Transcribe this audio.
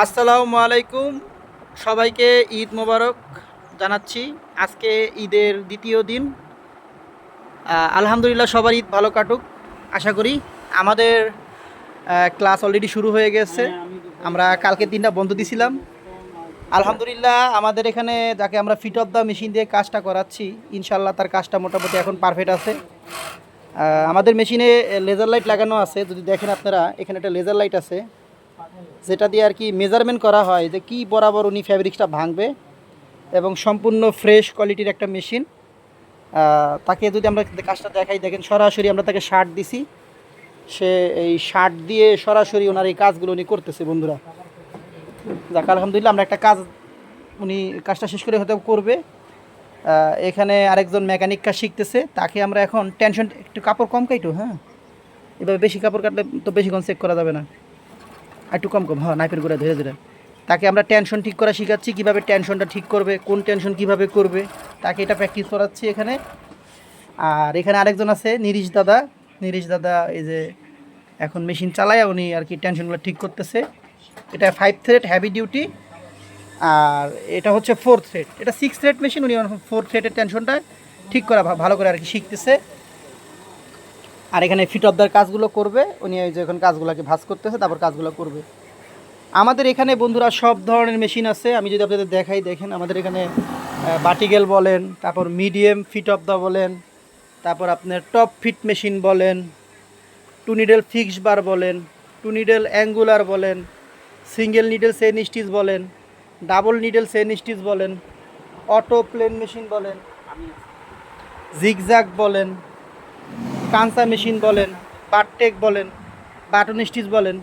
আসসালামু আলাইকুম। সবাইকে ঈদ মোবারক জানাচ্ছি। আজকে ঈদের দ্বিতীয় দিন। আলহামদুলিল্লাহ সবার ঈদ ভালো কাটুক আশা করি। আমাদের ক্লাস অলরেডি শুরু হয়ে গেছে। আমরা কালকে দিনটা বন্ধ দিছিলাম। আলহামদুলিল্লাহ আমাদের এখানে যাকে আমরা ফিট অফ দ্য মেশিন দিয়ে কাজটা করাচ্ছি ইনশাল্লাহ তার কাজটা মোটামুটি এখন পারফেক্ট আছে। আমাদের মেশিনে লেজার লাইট লাগানো আছে। যদি দেখেন আপনারা এখানে একটা লেজার লাইট আছে। যেটা দিয়ে আর কি মেজারমেন্ট করা হয় যে কি বরাবর উনি ফ্যাব্রিক্সটা ভাঙবে এবং সম্পূর্ণ ফ্রেশ কোয়ালিটির একটা মেশিন তাকে যদি আমরা কাজটা দেখাই, দেখেন সরাসরি আমরা তাকে শার্ট দিছি। সে এই শার্ট দিয়ে সরাসরি ওনার এই কাজগুলো উনি করতেছে, বন্ধুরা। যাক, আলহামদুলিল্লাহ আমরা একটা কাজ উনি কাজটা শেষ করে হয়তো করবে। এখানে আরেকজন মেকানিক কাজ শিখতেছে। তাকে আমরা এখন টেনশন একটু কাপড় কম কাইটো হ্যাঁ? এভাবে বেশি কাপড় কাটলে তো বেশিক্ষণ চেক করা যাবে না। একটু কম কম হ্যাঁ নাইপের করে ধীরে ধীরে। তাকে আমরা টেনশন ঠিক করা শেখাচ্ছি, কীভাবে টেনশনটা ঠিক করবে, কোন টেনশন কীভাবে করবে। তাকে এটা প্র্যাকটিস করাচ্ছি এখানে। আর এখানে আরেকজন আছে, নিরিশ দাদা। নিরিশ দাদা, এই যে এখন মেশিন চালায়, উনি আর কি টেনশনগুলো ঠিক করতেছে। এটা ফাইভ থ্রেড হ্যাভি ডিউটি আর এটা হচ্ছে ফোর থ্রেড এটা সিক্স থ্রেড মেশিন উনি ফোর থ্রেডের টেনশনটা ঠিক করা ভালো করে আর কি শিখতেছে। আর এখানে ফিট অফ দ্যার কাজগুলো করবে, উনি ওই যে এখন কাজগুলোকে ভাঁজ করতেছে, তারপর কাজগুলো করবে। আমাদের এখানে বন্ধুরা সব ধরনের মেশিন আছে, আমি যদি আপনাদের দেখাই, দেখেন আমাদের এখানে বাটিগেল বলেন, তারপর মিডিয়াম ফিট অফ দ্য বলেন, তারপর আপনার টপ ফিট মেশিন বলেন, টু নিডেল ফিক্স বার বলেন, টু নিডেল অ্যাঙ্গুলার বলেন, সিঙ্গেল নিডেল সেন স্টিচ বলেন, ডাবল নিডেল সেন স্টিচ বলেন, অটো প্লেন মেশিন বলেন, জিগজ্যাগ বলেন কাঁচা মেশিন বলেন বাটটেক বলেন বাটন স্টিচ বলেন